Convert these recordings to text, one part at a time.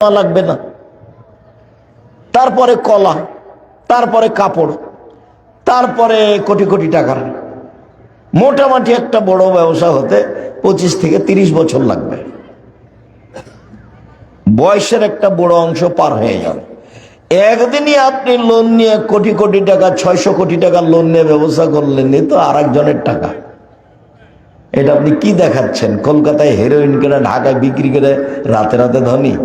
লাগবে না। তারপরে কলা, তারপরে কাপড়, তারপরে কোটি কোটি টাকার। মোটামুটি একটা বড় ব্যবসা হতে পঁচিশ থেকে তিরিশ বছর লাগবে। বয়সের একটা বড় অংশ পার হয়ে যাবে। একদিনই আপনি লোন নিয়ে কোটি কোটি টাকা, ছয়শো কোটি টাকা লোন নিয়ে ব্যবসা করলেন তো আর টাকা। এটা আপনি কি দেখাচ্ছেন? কলকাতায় হেরোইন করে ঢাকায় বিক্রি করে, রাতে রাতে ধনী।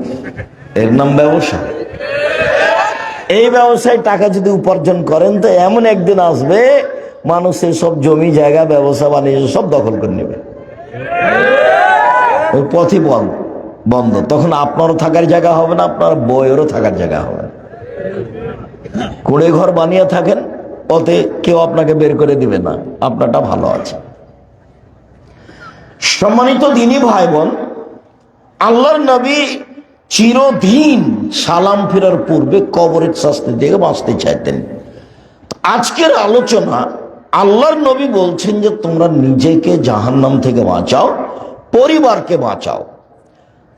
এর নাম ব্যবসা। এই ব্যবসায় টাকা যদি উপার্জন করেন, তো এমন একদিন আসবে মানুষের সব জমি, জায়গা, ব্যবসা বাণিজ্য সব দখল করে নেবে। ওই পথই বন্ধ বন্ধ। তখন আপনারও থাকার জায়গা হবে না, আপনার বইয়েরও থাকার জায়গা হবে না। কুড়ে ঘর বানিয়ে থাকেন ওতে কেউ আপনাকে বের করে দিবে না। আপনারটা ভালো আছে। সম্মানিত দিনী ভাই বোন আল্লাহর নবী চিরদিন সালাম ফেরার পূর্বে কবরের শাস্তি থেকে বাঁচতে চাইতেন। আজকের আলোচনা, আল্লাহর নবী বলছেন যে, তোমরা নিজেকে জাহান্নাম থেকে বাঁচাও, পরিবারকে বাঁচাও।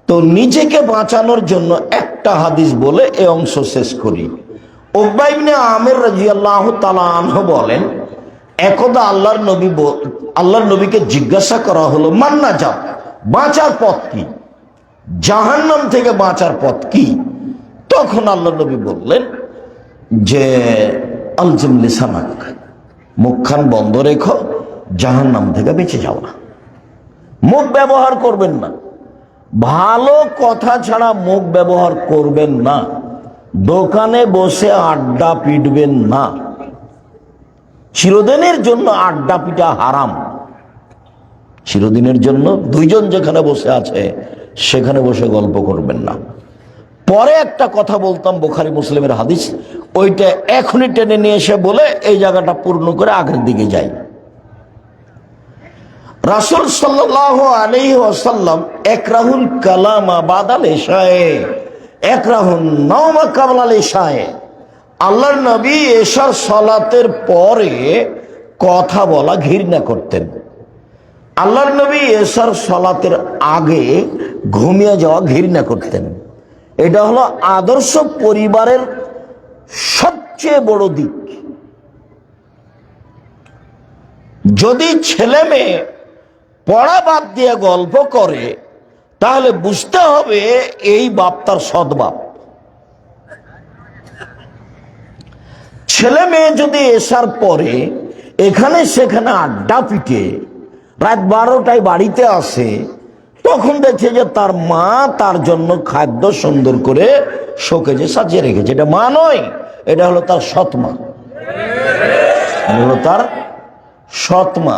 তো নিজেকে বাঁচানোর জন্য একটা হাদিস বলে এ অংশ শেষ করি। ওবাইবনে আমের রাজিয়াল্লাহ তালা আনহ বলেন একদা আল্লাহর নবী আল্লাহর নবীকে জিজ্ঞাসা করা হলো মান্না যাও? বাঁচার পথ কি? জাহান্নাম থেকে বাঁচার পথ কি? তখন আল্লাহ নবী বললেন যে আলজিম লিসানাক মুখখান বন্ধ রেখো, জাহান্নাম থেকে বেঁচে যাও না। মুখ ব্যবহার করবেন না। ভালো কথা ছাড়া মুখ ব্যবহার করবেন না। দোকানে বসে আড্ডা পিটবেন না। চিরদিনের জন্য আড্ডা পিটা হারাম। চিরদিনের জন্য দুইজন যেখানে বসে আছে, সেখানে বসে গল্প করবেন না। পরে একটা কথা বলতাম বোখারি মুসলিমের হাদিস, ওইটা এখনই টেনে নিয়ে এসে বলে এই জায়গাটা পূর্ণ করে আগের দিকে যাই। রাসুল সাল্লাহ আলী ওসাল্লাম একরাহুল কালাম বাদাল এশায়ে একরাহুল নওমা কাবলাল এশায়ে আল্লাহর নবী এশার সলাতের পরে কথা বলা ঘৃণা করতেন। আল্লাহর নবী এশার সলাতের আগে ঘুমিয়ে যাওয়া ঘৃণা করতেন। এটা হলো আদর্শ পরিবারের সবচেয়ে বড় দিক। যদি ছেলে মেয়ে পড়া বাদ দিয়ে গল্প করে, তাহলে বুঝতে হবে এই বাপ তার সৎ ছেলে মেয়ে যদি এসার পরে এখানে সেখানে আড্ডা পিটে, রাত বারোটায় বাড়িতে আসে, তখন দেখছে যে তার মা তার জন্য খাদ্য সুন্দর করে শোকেজে সাজিয়ে রেখেছে। এটা মা নয়, এটা হলো তার সৎ মা। হলো তার সৎ মা।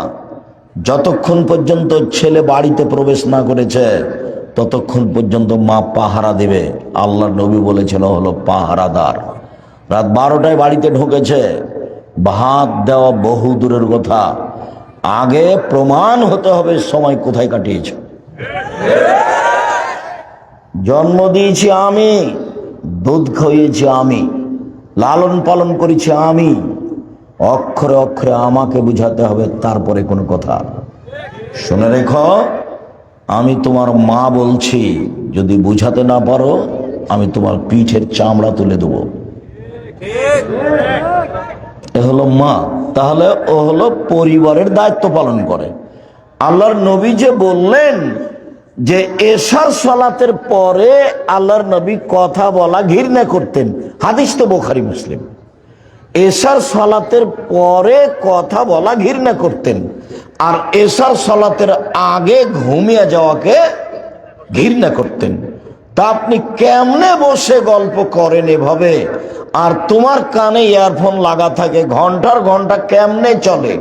যতক্ষণ পর্যন্ত ছেলে বাড়িতে প্রবেশ না করেছে, ততক্ষণ পর্যন্ত মা পাহারা দেবে। আল্লাহ নবী বলেছিল হলো পাহারাদার। রাত বারোটায় বাড়িতে ঢুকেছে। ভাত দেওয়া বহু দূরের কথা। আগে প্রমাণ হতে হবে সময় কোথায় কাটিয়েছ। জন্ম দিয়েছি আমি, দুধ খাইয়েছি আমি, লালন পালন করেছি আমি। অক্ষরে অক্ষরে আমাকে বুঝাতে হবে, তারপরে কোনো কথা। শুনে রেখো, আমি তোমার মা বলছি, যদি বুঝাতে না পারো, আমি তোমার পিঠের চামড়া তুলে দেবো। এ হলো মা। তাহলে ও হলো পরিবারের দায়িত্ব পালন করে। আল্লাহর নবী যে বললেন যে এশার সালাতের পরে আল্লাহর নবী কথা বলা ঘৃণা করতেন। হাদিস তো বোখারি মুসলিম। এশার সালাতের পরে কথা বলা ঘৃণা করতেন। আর এশার সালাতের আগে ঘুমিয়ে যাওয়াকে ঘৃণা করতেন। তা আপনি কেমনে বসে গল্প করেন এভাবে? আর তোমার কানে ইয়ারফোন লাগা থাকে, ঘণ্টার ঘণ্টা কেমনে চলে?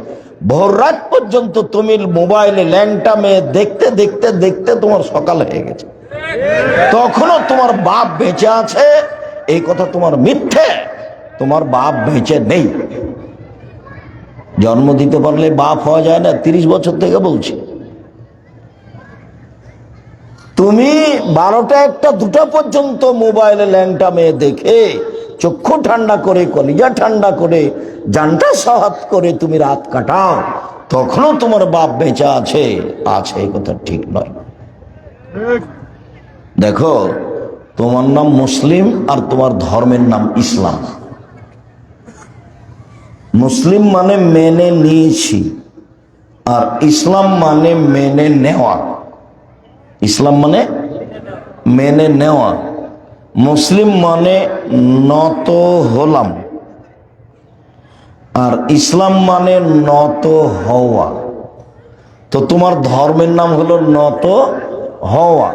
ভোর রাত পর্যন্ত তুমি মোবাইলে ল্যাংটা মেয়ে দেখতে দেখতে দেখতে তোমার সকাল হয়ে গেছে। তখনও তোমার বাপ বেঁচে আছে, এই কথা তোমার মিথ্যে। তোমার বাপ বেঁচে নেই। জন্ম দিতে পারলে বাপ হওয়া যায় না, তিরিশ বছর থেকে বলছি। তুমি বারোটা একটা, দুটা পর্যন্ত মোবাইলে ল্যাংটা মেয়ে দেখে চক্ষু ঠান্ডা করে, কলিজা ঠান্ডা করে, জানটা সহাত করে তুমি রাত কাটাও। তখনও তোমার বাপ বেঁচে আছে। আছে এই কথা ঠিক নয়। দেখো, তোমার নাম মুসলিম আর তোমার ধর্মের নাম ইসলাম। মুসলিম মানে মেনে নিয়েছি আর ইসলাম মানে মেনে নেওয়া। ইসলাম মানে মেনে নেওয়া। মুসলিম মানে নত হলাম। আর ইসলাম মানে নত হওয়া। তো তোমার ধর্মের নাম হলো নত হওয়া।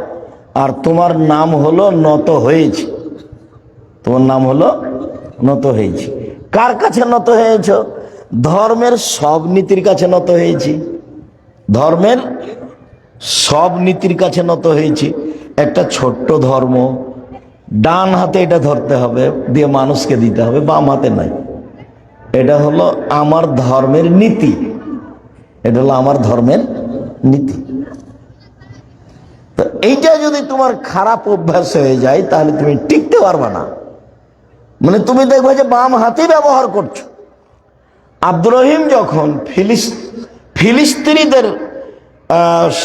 আর তোমার নাম হলো নত হয়েছে। তোমার নাম হলো নত হয়েছে। কার কাছে নত হয়েছ? ধর্মের সব নীতির কাছে নত হয়েছি। ধর্মের সব নীতির কাছে নত হয়েছি। একটা ছোট্ট ধর্ম, ডান হাতে এটা ধরতে হবে, দিয়ে মানুষকে দিতে হবে, বাম হাতে নাই। এটা হলো আমার ধর্মের নীতি। এটা হলো আমার ধর্মের নীতি। তো এইটা যদি তোমার খারাপ অভ্যাস হয়ে যায়, তাহলে তুমি টিকতে পারবে না। মানে তুমি দেখবে যে বাম হাতে ব্যবহার করছ। আব্দুর রহিম যখন ফিলিস ফিলিস্তিনিদের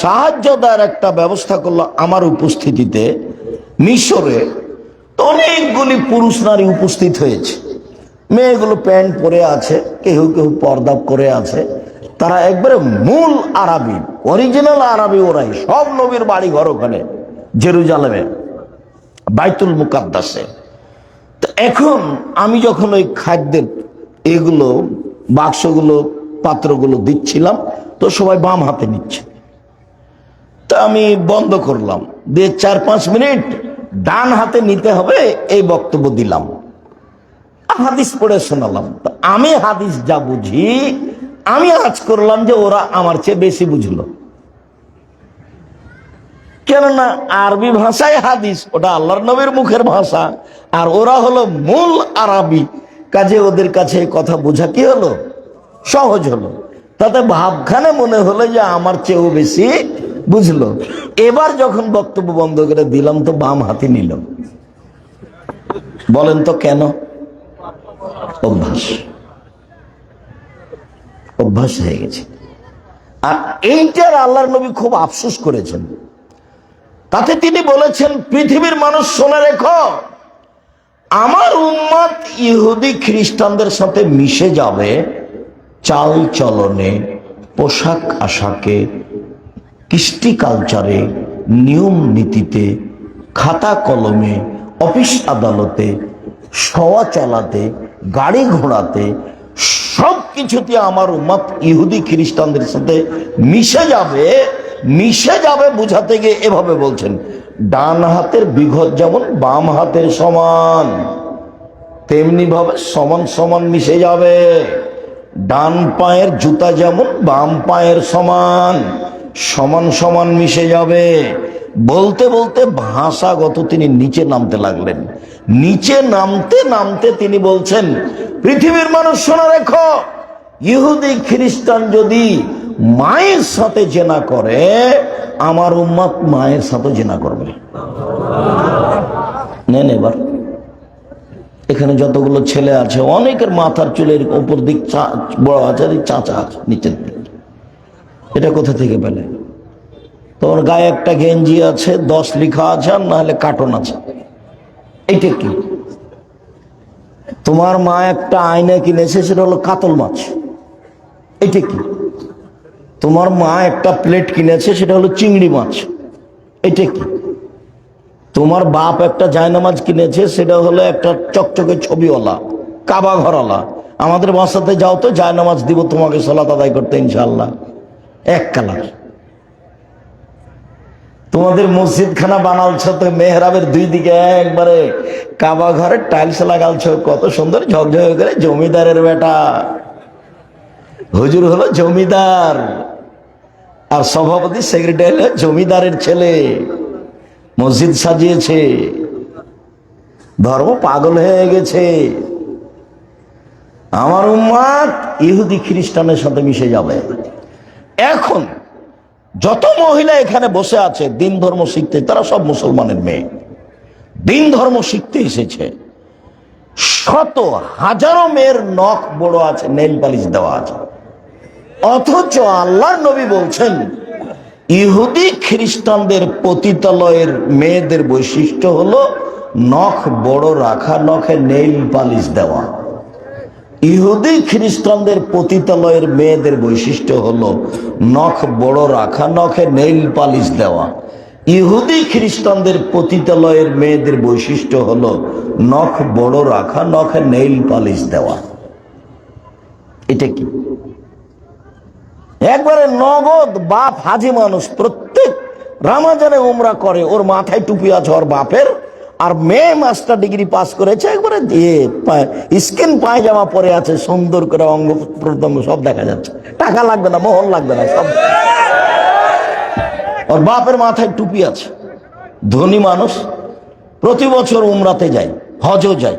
সাহায্য দেওয়ার একটা ব্যবস্থা করল আমার উপস্থিতিতে মিশরে। অনেকগুলি পুরুষ নারী উপস্থিত হয়েছে। মেয়েগুলো প্যান্ট পরে আছে, কেউ কেউ পর্দা করে আছে। তারা একবারে মূল আরবি অরিজিনাল আরবি ওরাই, সব নবীর বাড়ি ঘর ওখানে, জেরুজালেমে, বাইতুল মুকাদ্দাসে। তো এখন আমি যখন ওই খাদ্যের এগুলো, বাক্সগুলো, পাত্রগুলো দিচ্ছিলাম, তো সবাই বাম হাতে নিচ্ছে। তা আমি বন্ধ করলাম। দিয়ে চার পাঁচ মিনিট ডান হাতে নিতে হবে এই বক্তব্য দিলাম। হাদিস পড়ে শোনালাম। আমি হাদিস যা বুঝি, আমি আজ করলাম যে ওরা আমার চেয়ে বেশি বুঝলো। কেননা আরবি ভাষায় হাদিস, ওটা আল্লাহর নবীর মুখের ভাষা, আর ওরা হলো মূল আরবি। কাজে ওদের কাছে কথা বোঝা কি হলো? সহজ হলো। তাতে ভাবখানে মনে হলো যে আমার চেয়েও বেশি বুঝলো? এবার যখন বক্তব্য বন্ধ করে দিলাম তো বাম হাতে নিলাম বলেন তো কেন? অভ্যাস। অভ্যাস হয়ে গেছে। আর এইটার আল্লাহর নবী খুব আফসোস করেছেন। তাতে তিনি বলেছেন, পৃথিবীর মানুষ শোনে রেখো, আমার উম্মত ইহুদি খ্রিস্টানদের সাথে মিশে যাবে চাল চলনে, পোশাক আশাকে কৃষ্টি কালচারে নিয়ম নীতিতে, খাতা কলমে, অফিস আদালতে সওয়া চালাতে, গাড়ি ঘোড়াতে সব কিছুতে আমার উম্মত ইহুদি খ্রিস্টানদের সাথে মিশে যাবে মিশে যাবে বুঝাতে গিয়ে এভাবে বলছেন, ডান হাতের বিঘত যেমন বাম হাতের সমান, তেমনি ভাবে সমান সমান মিশে যাবে, ডান পায়ের জুতা যেমন বাম পায়ের সমান। সমান সমান মিশে যাবে। বলতে বলতে ভাষাগত তিনি নিচে নামতে লাগলেন। নিচে নামতে নামতে তিনি বলছেন, পৃথিবীর মানুষ শোনা রেখো, ইহুদি, খ্রিস্টান যদি মায়ের সাথে জেনা করে, আমার উম্মাদ মায়ের সাথে জেনা করবে। নেন এবার। এখানে যতগুলো ছেলে আছে, অনেকের মাথার চুলের উপর দিক চা- বড় আছে চাচা আছে, নিচের দিক। এটা কোথা থেকে পেলে? তোমার গায়ে একটা গেঞ্জি আছে, দশ লিখা আছে, আর নাহলে কার্টন আছে। এইটা কি? তোমার মা একটা আয়না কিনেছে, সেটা হলো কাতল মাছ। এটা কি? তোমার মা একটা প্লেট কিনেছে, সেটা হলো চিংড়ি মাছ। এটা কি? তোমার বাপ একটা জায়নামাজ কিনেছে, সেটা হলো একটা চকচকে ছবিওয়ালা, কাবা ঘরওয়ালা। আমাদের বাসাতে যাও তো জায়নামাজ দিব, তোমাকে সলাত আদায় করতে ইনশাল্লাহ এক কালার। তোমাদের মসজিদ খানা বানালছো তো, মেহরাবের দুই দিকে একবারে কাবা ঘরের টাইলস লাগালছো, কত সুন্দর ঝকঝকে করে জমিদারের বেটা। হুজুর হলো জমিদার, আর সভাপতি সেক্রেটারি হলো জমিদারের ছেলে। মসজিদ সাজিয়েছে। ধর্ম পাগল হয়ে গেছে। আমার উম্মাদ ইহুদি খ্রিস্টানের সাথে মিশে যাবে। এখন যত মহিলা এখানে বসে আছে, দিন ধর্ম শিখতে, তারা সব মুসলমানের মেয়ে। দিন ধর্ম শিখতে এসেছে। শত হাজারো মেয়ের নখ বড় আছে নেল পালিশ দেওয়া আছে। অথচ আল্লাহ নবী বলছেন, ইহুদি খ্রিস্টানদের পতিতালয়ের মেয়েদের বৈশিষ্ট্য হলো, নখ বড় রাখা, নখে নেইল পালিশ দেওয়া। ইহুদি খ্রিস্টানদের পতিতালয়ের মেয়েদের বৈশিষ্ট্য হলো নখ বড় রাখা, নখে নেইল পালিশ দেওয়া। ইহুদি খ্রিস্টানদের পতিতালয়ের মেয়েদের বৈশিষ্ট্য হলো নখ বড় রাখা, নখে নেইল পালিশ দেওয়া। এটা কি? একবারে নগদ বাপ হাজি মানুষ প্রত্যেক রামাজানে উমরা করে, ওর মাথায় টুপি আছে ওর বাপের। আর মেয়ে মাস্টার ডিগ্রি পাস করেছে, একবারে দিয়ে স্কিন পায়জামা পরে আছে, সুন্দর করে অঙ্গ প্রত্যঙ্গ সব দেখা যাচ্ছে। টাকা লাগবে না, মোহন লাগবে না, সব। ওর বাপের মাথায় টুপি আছে। ধনী মানুষ, প্রতি বছর উমরাতে যায়, হজও যায়।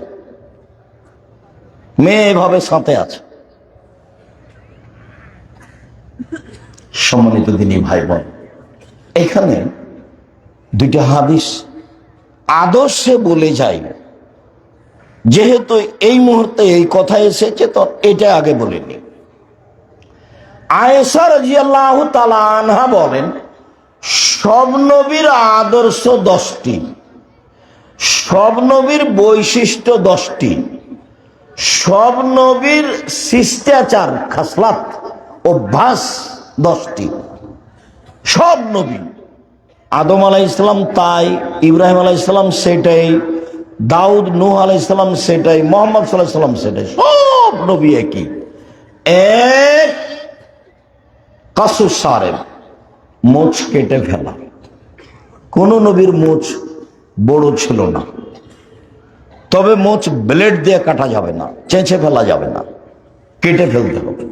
মেয়ে এভাবে সাথে আছে। সম্মানিত দিনী ভাই বোন এখানে দুইটা হাদিস আদর্শে বলে যায় যেহেতু এই মুহূর্তে এই কথা এসেছে, তো এটা আগে বলিনি রাজিয়াল্লাহ তালা আনহা বলেন, সব নবীর আদর্শ দশটি, সব নবীর বৈশিষ্ট্য দশটি, সব নবীর শিষ্টাচার, খাসলাত, অভ্যাস দশটি, সব নবী। আদম আলাই ইসলাম তাই, ইব্রাহিম আলাই ইসলাম সেটাই, দাউদ নূহ আলাই ইসলাম সেটাই, মোহাম্মদ সাল্লাহ সাল্লাম সেটাই, সব নবী একই। এক কাসুর সারের মোচ কেটে ফেলা। কোন নবীর মোচ বড় ছিল না। তবে মোচ ব্লেড দিয়ে কাটা যাবে না, চেঁচে ফেলা যাবে না, কেটে ফেলতে হবে।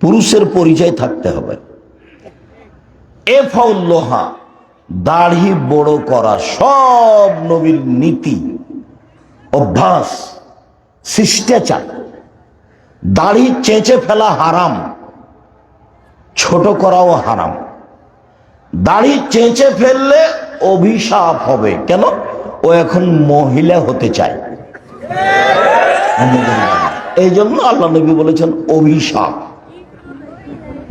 পুরুষের পরিচয় থাকতে হবে। এ লোহা, দাড়ি বড় করা সব নবীর নীতি, অভ্যাস, শিষ্টাচার। দাড়ি চেঁচে ফেলা হারাম, ছোট করাও হারাম। দাড়ি চেঁচে ফেললে অভিশাপ হবে। কেন? ও এখন মহিলা হতে চায়। এই জন্য আল্লাহ নবী বলেছেন, অভিশাপ।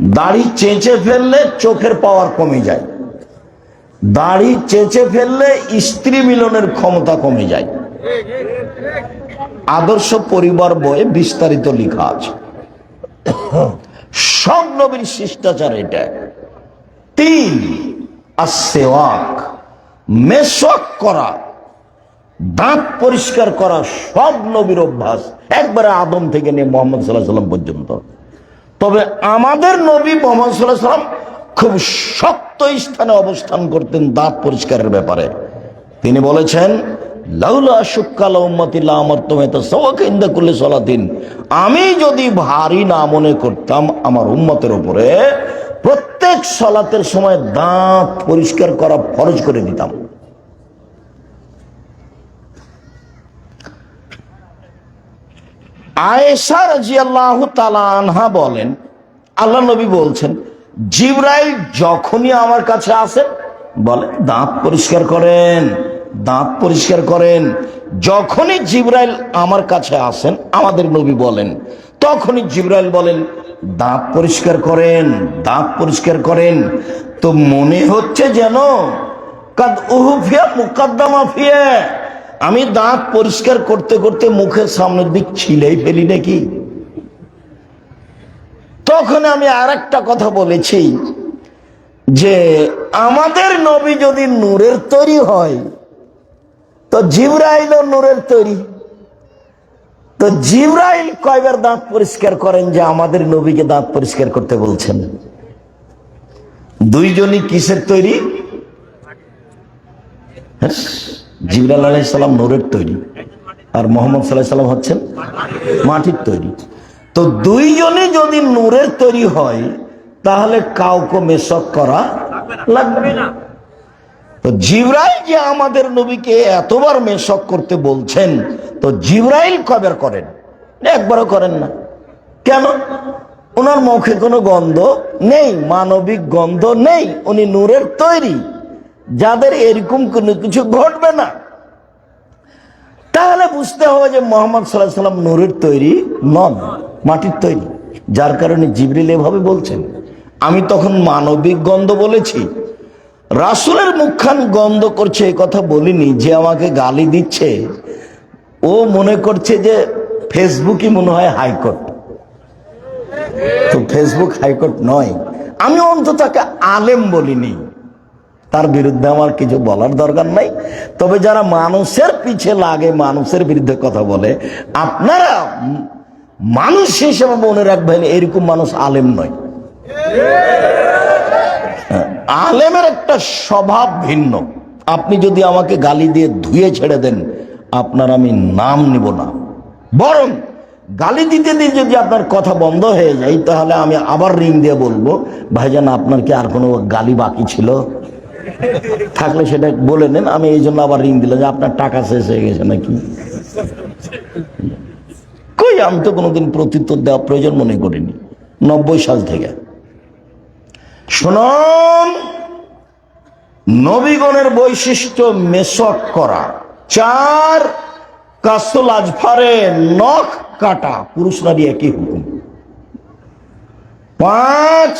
দাড়ি চেঁচে ফেললে চোখের পাওয়ার কমে যায়। দাড়ি চেঁচে ফেললে স্ত্রী মিলনের ক্ষমতা কমে যায়। আদর্শ পরিবার বয়ে বিস্তারিত লেখা আছে। সব নবীর শিষ্টাচার এটা। তিন আর সেওয়াক মেসক করা, দাঁত পরিষ্কার করা সব নবীর অভ্যাস। একবারে আদম থেকে নিয়ে মোহাম্মদ সাল্লাহ সাল্লাম পর্যন্ত। তবে আমাদের নবী মোহাম্মদ সাল্লাম খুব শক্ত স্থানে অবস্থান করতেন দাঁত পরিষ্কারের ব্যাপারে। তিনি বলেছেন আমার তুমি তো করলে আমি যদি ভারী না মনে করতাম আমার উম্মতের উপরে, প্রত্যেক সলাতের সময় দাঁত পরিষ্কার করা ফরজ করে দিতাম। আয়েশা রাজিয়াল্লাহ তালা আনহা বলেন, আল্লাহ নবী বলছেন, জিব্রাইল যখনই আমার কাছে আসেন বলে, দাঁত পরিষ্কার করেন, দাঁত পরিষ্কার করেন। যখনই জিব্রাইল আমার কাছে আসেন, আমাদের নবী বলেন, তখনই জিব্রাইল বলেন, দাঁত পরিষ্কার করেন, দাঁত পরিষ্কার করেন। তো মনে হচ্ছে যেন, কাদ উহুফিয়া মুকাদ্দামা ফিয়া। আমি দাঁত পরিষ্কার করতে করতে মুখের সামনের দিক ছিলেই ফেলি নাকি? তখন আমি আর একটা কথা বলেছি যে আমাদের নবী যদি নূরের তৈরি হয়, তো জিব্রাইল নূরের তৈরি। তো জিব্রাইল কয়বার দাঁত পরিষ্কার করেন যে আমাদের নবীকে দাঁত পরিষ্কার করতে বলছেন? দুইজনই কিসের তৈরি? হ্যাঁ? জিবরাল আলাইসাল্লাম নূরের তৈরি। আর মোহাম্মদ সাল্লাহ সাল্লাম হচ্ছেন মাটির তৈরি। তো দুইজনে যদি নূরের তৈরি হয়, তাহলে কাউকে মেশক করা লাগবে না। তো জিব্রাইল যে আমাদের নবীকে এতবার মেশক করতে বলছেন, তো জিব্রাইল কবের করেন? একবারও করেন না। কেন? ওনার মুখে কোনো গন্ধ নেই, মানবিক গন্ধ নেই, উনি নূরের তৈরি। যাদের এরকম কোনো কিছু ঘটবে না, তাহলে বুঝতে হবে যে মোহাম্মদ সাল্লাহ সাল্লাম নূরের তৈরি নন, মাটির তৈরি। যার কারণে জিবরিল এভাবে বলছেন, আমি তখন মানবিক গন্ধ বলেছি, রাসুলের মুখখান গন্ধ করছে এই কথা বলিনি, যে আমাকে গালি দিচ্ছে, ও মনে করছে যে ফেসবুকই মনে হয় হাইকোর্ট। তো ফেসবুক হাইকোর্ট নয়, আমি অন্তত তাকে আলেম বলিনি। তার বিরুদ্ধে আমার কিছু বলার দরকার নাই। তবে যারা মানুষের পিছে লাগে মানুষের বিরুদ্ধে কথা বলে আপনারা মানুষ হিসেবে মনে রাখবেন এরকম মানুষ আলেম নয়। হ্যাঁ, আলেমের একটা স্বভাব ভিন্ন। আপনি যদি আমাকে গালি দিয়ে ধুয়ে ছেড়ে দেন আপনার আমি নাম নিব না। বরং গালি দিতে দিয়ে যদি আপনার কথা বন্ধ হয়ে যায় তাহলে আমি আবার রিং দিয়ে বলব ভাইজান আপনার কি আর কোনো গালি বাকি ছিল? থাকলে সেটা বলে নেন, আমি এই জন্য আবার রিং দিলাম যে আপনার টাকা শেষ হয়ে গেছে নাকি? কই, আমি তো কোনোদিন প্রত্যুত্তর দেওয়া প্রয়োজন মনে করিনি, নব্বই সাল থেকে। শুনুন, নবীগণের বৈশিষ্ট্য মেসক করা, চার কাসুল আজফারে নখ কাটা, পুরুষ নারী একই হুকুম। পাঁচ,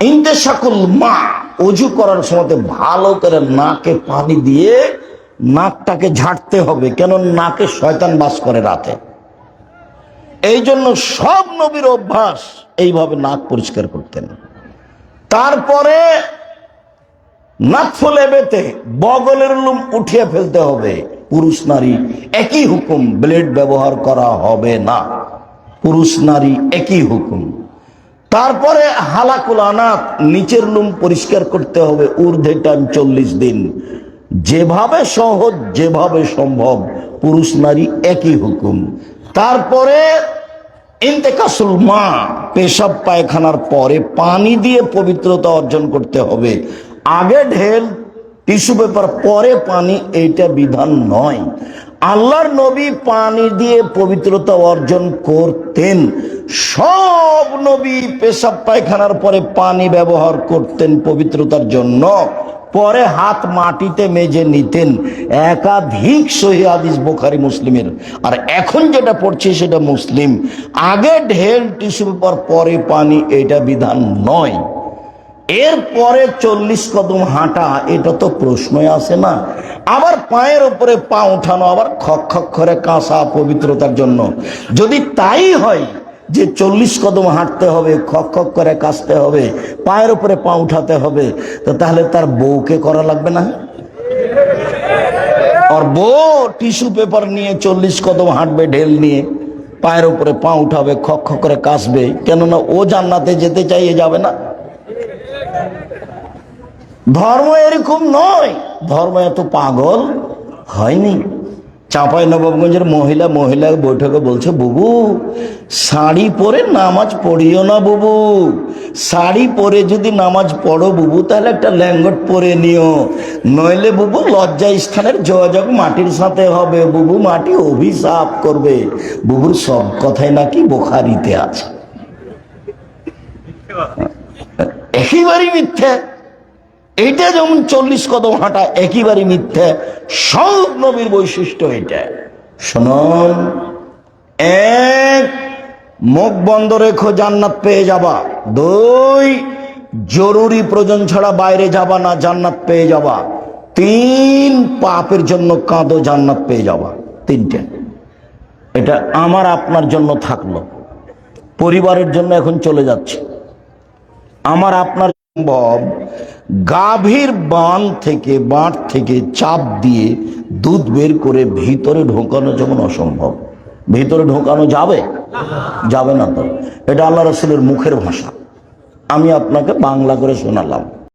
ইন্তেশাকুল মা অজু করার সময় ভালো করে নাকে পানি দিয়ে নাকটাকে ঝাড়তে হবে, কেন নাকে শয়তান বাস করে রাতে। এই জন্য সব নবীর অভ্যাস এইভাবে নাক পরিষ্কার করতেন তারপরে নাক ফুলে বেতে বগলের লুম উঠিয়ে ফেলতে হবে, পুরুষ নারী একই হুকুম, ব্লেড ব্যবহার করা হবে না। পুরুষ নারী একই হুকুম। তারপরে হালাকুল আনাত, নিচের লুম পরিষ্কার করতে হবে ঊর্ধ্বে টান চল্লিশ দিন। যেভাবে সহজ, যেভাবে সম্ভব, পুরুষ নারী একই হুকুম। তারপরে ইন্তেকাসুল মা, পেশাব পায়খানার পরে পানি দিয়ে পবিত্রতা অর্জন করতে হবে। আগে ঢেল, টিস্যু পেপার, পরে পানি, এইটা বিধান নয়। আল্লাহর নবী পানি দিয়ে পবিত্রতা অর্জন করতেন। সব নবী পেশাব পায়খানার পরে পানি ব্যবহার করতেন পবিত্রতার জন্য। পরে হাত মাটিতে মেজে নিতেন। একাধিক সহি হাদিস বোখারি, মুসলিমের। আর এখন যেটা পড়ছে সেটা মুসলিম। আগে ঢেল টিস্যু পেপার, পরে পানি, এটা বিধান নয়। এরপরে চল্লিশ কদম হাঁটা, এটা তো প্রশ্নই আসে না। আবার পায়ের উপরে পা উঠানো, আবার খক খক করে কাঁসা পবিত্রতার জন্য। যদি তাই হয় যে চল্লিশ কদম হাঁটতে হবে, খক খক করে কাশতে হবে, পায়ের উপরে পা উঠাতে হবে, তো তাহলে তার বউকে করা লাগবে না? আর বউ টিস্যু পেপার নিয়ে চল্লিশ কদম হাঁটবে, ঢেল নিয়ে, পায়ের উপরে পা উঠাবে, খক খক করে কাশবে কেননা ও জান্নাতে যেতে চাইয়ে যাবে না। ধর্ম এরকম নয়। ধর্ম এত পাগল হয়নি। চাঁপাই নবাবগঞ্জের মহিলা মহিলা বৈঠকে বলছে, বুবু, শাড়ি পরে নামাজ পড়িও না বুবু। শাড়ি পরে যদি নামাজ পড়ো বুবু, তাহলে একটা ল্যাঙ্গট পরে নিও। নইলে বুবু লজ্জা স্থানের যোগাযোগ মাটির সাথে হবে। বুবু মাটি অভিশাপ করবে। বুবুর সব কথাই নাকি বোখারিতে আছে। একেবারেই মিথ্যে। এটা যেমন চল্লিশ কদম হাঁটা একেবারে মিথ্যে, সব নবীর বৈশিষ্ট্য এটা শুনুন, এক, মুখ বন্ধ রেখো, জান্নাত পেয়ে যাবা। দুই, জরুরি প্রয়োজন ছাড়া বাইরে যাবা না, জান্নাত পেয়ে যাবা। তিন, পাপের জন্য কাঁদো, জান্নাত পেয়ে যাবা। তিনটে। এটা আমার, আপনার জন্য থাকল। পরিবারের জন্য এখন চলে যাচ্ছে। আমার, আপনার সম্ভব। গাভীর বান থেকে বাঁট থেকে চাপ দিয়ে দুধ বের করে ভিতরে ঢোকানো যেমন অসম্ভব। ভিতরে ঢোকানো যাবে? যাবে না তো। এটা আল্লাহ রসুলের মুখের ভাষা। আমি আপনাকে বাংলা করে শোনালাম।